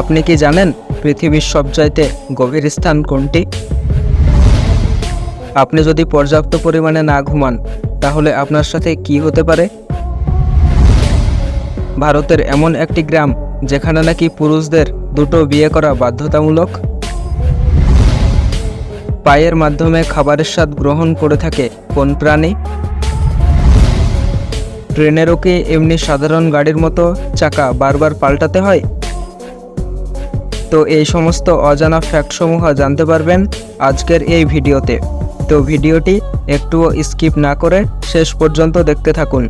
আপনি কি জানেন পৃথিবীর সবচাইতে গভীর স্থান কোনটি? আপনি যদি পর্যাপ্ত পরিমাণে না ঘুমান, তাহলে আপনার সাথে কি হতে পারে? ভারতের এমন একটি গ্রাম, যেখানে নাকি পুরুষদের দুটো বিয়ে করা বাধ্যতামূলক? পায়ের মাধ্যমে খাবারের স্বাদ গ্রহণ করে থাকে কোন প্রাণী? ট্রেনেরও কি এমনি সাধারণ গাড়ির মতো চাকা বারবার পাল্টাতে হয়? তো এই সমস্ত অজানা ফ্যাক্টসমূহ জানতে পারবেন আজকের এই ভিডিওতে। তো ভিডিওটি একটুও স্কিপ না করে শেষ পর্যন্ত দেখতে থাকুন।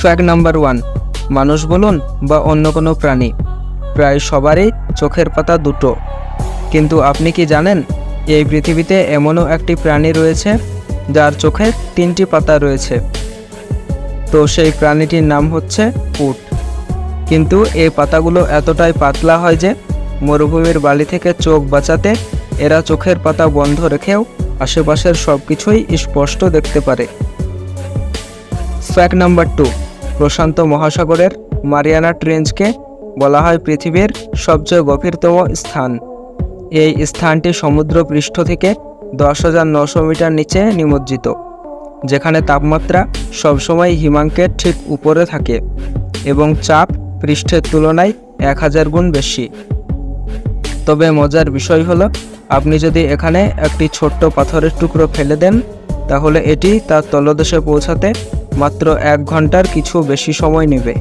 ফ্যাক্ট নাম্বার ওয়ান মানুষ বলুন বা অন্য কোনো প্রাণী, প্রায় সবারই চোখের পাতা দুটো। কিন্তু আপনি কি জানেন এই পৃথিবীতে এমনও একটি প্রাণী রয়েছে যার চোখে তিনটি পাতা রয়েছে? তো সেই প্রাণীটির নাম হচ্ছে উট। কিন্তু এই পাতাগুলো এতটাই পাতলা হয় যে মরুভূমির বালি থেকে চোখ বাঁচাতে এরা চোখের পাতা বন্ধ রেখেও আশেপাশের সব কিছুই স্পষ্ট দেখতে পারে। ফ্যাক্ট নাম্বার টু প্রশান্ত মহাসাগরের মারিয়ানা ট্রেঞ্চকে বলা হয় পৃথিবীর সবচেয়ে গভীরতম স্থান। এই স্থানটি সমুদ্র পৃষ্ঠ থেকে দশ হাজার নশো মিটার নিচে নিমজ্জিত, যেখানে তাপমাত্রা সবসময় হিমাঙ্কের ঠিক উপরে থাকে এবং চাপ পৃষ্ঠের তুলনায় এক হাজার গুণ বেশি। তবে মজার বিষয় হলো, আপনি যদি এখানে একটি ছোট্ট পাথরের টুকরো ফেলে দেন, তাহলে এটি তার তলদেশে পৌঁছাতে মাত্র এক ঘণ্টার কিছু বেশি সময় নেবে।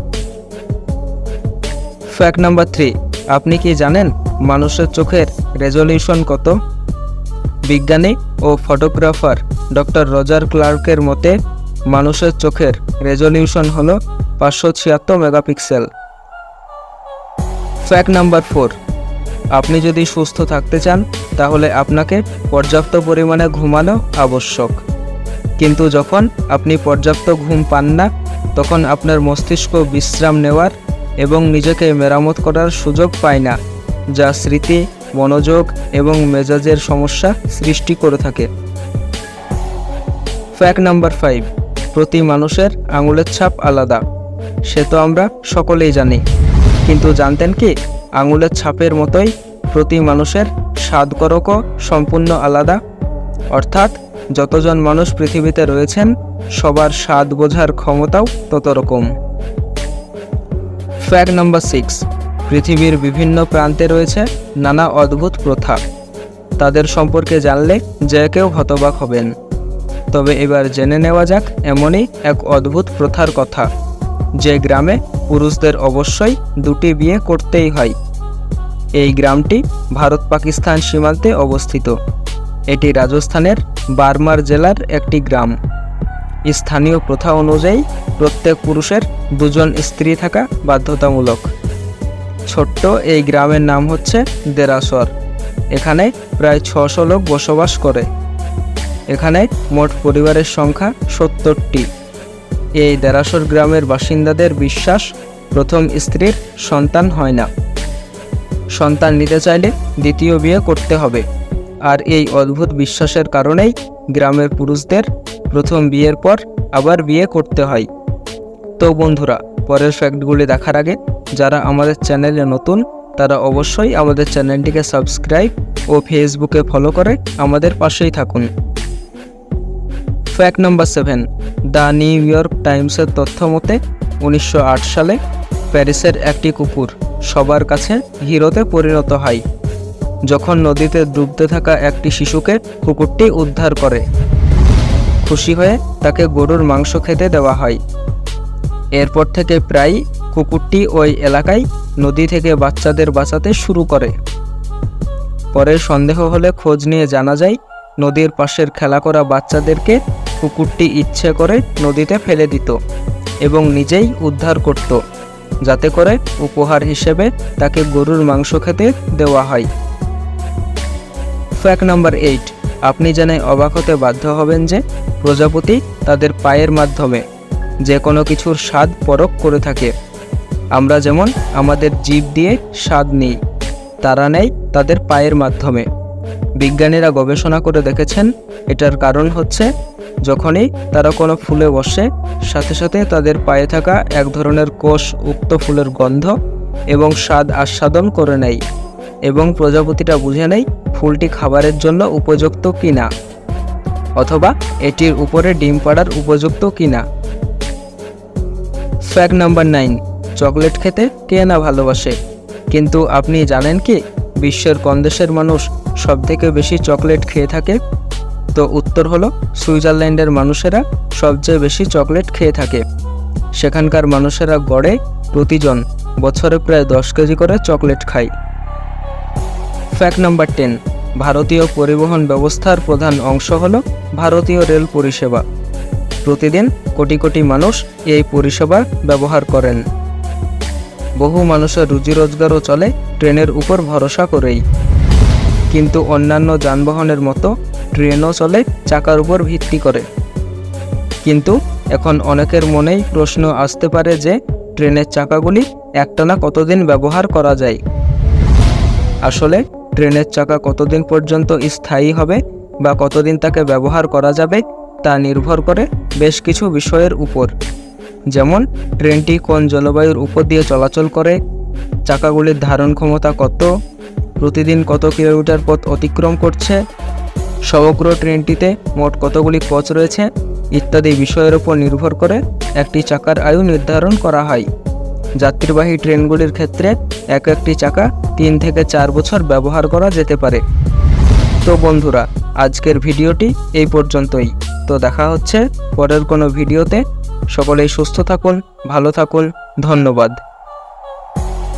ফ্যাক্ট নাম্বার থ্রি আপনি কি জানেন মানুষের চোখের রেজলিউশন কত? বিজ্ঞানী ও ফটোগ্রাফার ডক্টর রজার ক্লার্কের মতে, মানুষের চোখের রেজলিউশন হলো পাঁচশো ছিয়াত্তর মেগাপিক্সেল ফ্যাক্ট নাম্বার ফোর আপনি যদি সুস্থ থাকতে চান, তাহলে আপনাকে পর্যাপ্ত পরিমাণে ঘুমানো আবশ্যক। কিন্তু যখন আপনি পর্যাপ্ত ঘুম পান না, তখন আপনার মস্তিষ্ক বিশ্রাম নেওয়ার এবং নিজেকে মেরামত করার সুযোগ পায় না, যা স্মৃতি, মনোযোগ এবং মেজাজের সমস্যা সৃষ্টি করে থাকে। ফ্যাক্ট নাম্বার ফাইভ প্রতি মানুষের আঙুলের ছাপ আলাদা। সে তো আমরা সকলেই জানি। কিন্তু জানতেন কি, আঙুলের ছাপের মতোই প্রতি মানুষের স্বাদকরকও সম্পূর্ণ আলাদা। অর্থাৎ যতজন মানুষ পৃথিবীতে রয়েছেন, সবার স্বাদ বোঝার ক্ষমতাও তত রকম। ফ্যাক্ট নাম্বার সিক্স পৃথিবীর বিভিন্ন প্রান্তে রয়েছে নানা অদ্ভুত প্রথা। তাদের সম্পর্কে জানলে যে কেউ হতবাক হবেন। তবে এবার জেনে নেওয়া যাক এমনই এক অদ্ভুত প্রথার কথা। যে গ্রামে পুরুষদের অবশ্যই দুটি বিয়ে করতেই হয়। এই গ্রামটি ভারত পাকিস্তান সীমান্তে অবস্থিত। এটি রাজস্থানের বার্মার জেলার একটি গ্রাম। স্থানীয় প্রথা অনুযায়ী প্রত্যেক পুরুষের দুজন স্ত্রী থাকা বাধ্যতামূলক। ছোট্ট এই গ্রামের নাম হচ্ছে দেরাসর। এখানে প্রায় ছশো লোক বসবাস করে। এখানে মোট পরিবারের সংখ্যা সত্তরটি। এই দেরাসর গ্রামের বাসিন্দাদের বিশ্বাস প্রথম স্ত্রীর সন্তান হয় না। সন্তান নিতে চাইলে দ্বিতীয় বিয়ে করতে হবে। আর এই অদ্ভুত বিশ্বাসের কারণেই গ্রামের পুরুষদের প্রথম বিয়ের পর আবার বিয়ে করতে হয়। তো বন্ধুরা, পরের ফ্যাক্টগুলি দেখার আগে যারা আমাদের চ্যানেলে নতুন, তারা অবশ্যই আমাদের চ্যানেলটিকে সাবস্ক্রাইব ও ফেসবুকে ফলো করে আমাদের পাশেই থাকুন। Fact number seven. The New York টাইমসের তথ্য মতে, উনিশশো সালে প্যারিসের একটি কুকুর সবার কাছে হিরোতে পরিণত হয়, যখন নদীতে ডুবতে থাকা একটি শিশুকে কুকুরটি উদ্ধার করে। খুশি হয়ে তাকে গরুর মাংস খেতে দেওয়া হয়। এরপর থেকে প্রায় কুকুরটি ওই এলাকায় নদী থেকে বাচ্চাদের বাঁচাতে শুরু করে। পরে সন্দেহ হলে খোঁজ নিয়ে জানা যায়, নদীর পাশের খেলা করা বাচ্চাদেরকে কুকুরটি ইচ্ছে করে নদীতে ফেলে দিত এবং নিজেই উদ্ধার করত, যাতে করে উপহার হিসেবে তাকে গরুর মাংস খেতে দেওয়া হয়। ফ্যাক্ট নাম্বার এইট, আপনি জেনে অবাক হতে বাধ্য হবেন যে প্রজাপতি তাদের পায়ের মাধ্যমে যে কোনো কিছুর স্বাদ পরখ করে থাকে। আমরা যেমন আমাদের জীব দিয়ে স্বাদ নিই, তারা নেয় তাদের পায়ের মাধ্যমে। বিজ্ঞানীরা গবেষণা করে দেখেছেন, এটার কারণ হচ্ছে যখনই তারা কোনো ফুলে বসে, সাথে সাথে তাদের পায়ে থাকা এক ধরনের কোষ উক্ত ফুলের গন্ধ এবং স্বাদ আস্বাদন করে নেয় এবং প্রজাপতিটা বুঝে নেয় ফুলটি খাবারের জন্য উপযুক্ত কিনা অথবা এটির উপরে ডিম পাড়ার উপযুক্ত কিনা। ফ্যাক্ট নাম্বার নাইন চকলেট খেতে কে না ভালোবাসে? কিন্তু আপনি জানেন কি, বিশ্বের কন্দেশের দেশের মানুষ সবথেকে বেশি চকলেট খেয়ে থাকে? তো উত্তর হলো, সুইজারল্যান্ডের মানুষেরা সবচেয়ে বেশি চকলেট খেয়ে থাকে। সেখানকার মানুষেরা গড়ে প্রতিজন বছরে প্রায় দশ কেজি করে চকলেট খায়। ফ্যাক্ট নাম্বার টেন ভারতীয় পরিবহন ব্যবস্থার প্রধান অংশ হল ভারতীয় রেল পরিষেবা। প্রতিদিন কোটি কোটি মানুষ এই পরিষেবা ব্যবহার করেন। বহু মানুষের রুজি রোজগারও চলে ট্রেনের উপর ভরসা করেই। কিন্তু অন্যান্য যানবাহনের মতো ট্রেনও চলে, চাকার উপর ভিত্তি করে। কিন্তু এখন অনেকের মনেই প্রশ্ন আসতে পারে যে ট্রেনের চাকাগুলি একটানা কতদিন ব্যবহার করা যায়? আসলে ট্রেনের চাকা কতদিন পর্যন্ত স্থায়ী হবে বা কতদিন তাকে ব্যবহার করা যাবে, তা নির্ভর করে বেশ কিছু বিষয়ের উপর। যেমন ট্রেনটি কোন জলবায়ুর উপর দিয়ে চলাচল করে, চাকাগুলির ধারণ ক্ষমতা কত, প্রতিদিন কত কিলোমিটার পথ অতিক্রম করছে সমগ্র ট্রেনটিতে মোট কতগুলি কোচ রয়েছে ইত্যাদি বিষয়ের উপর নির্ভর করে একটি চাকার আয়ু নির্ধারণ করা হয়। যাত্রীবাহী ট্রেনগুলির ক্ষেত্রে এক একটি চাকা তিন থেকে চার বছর ব্যবহার করা যেতে পারে। তো বন্ধুরা, আজকের ভিডিওটি এই পর্যন্তই। তো দেখা হচ্ছে পরের কোনো ভিডিওতে। সকলেই সুস্থ থাকুন, ভালো থাকুন, ধন্যবাদ।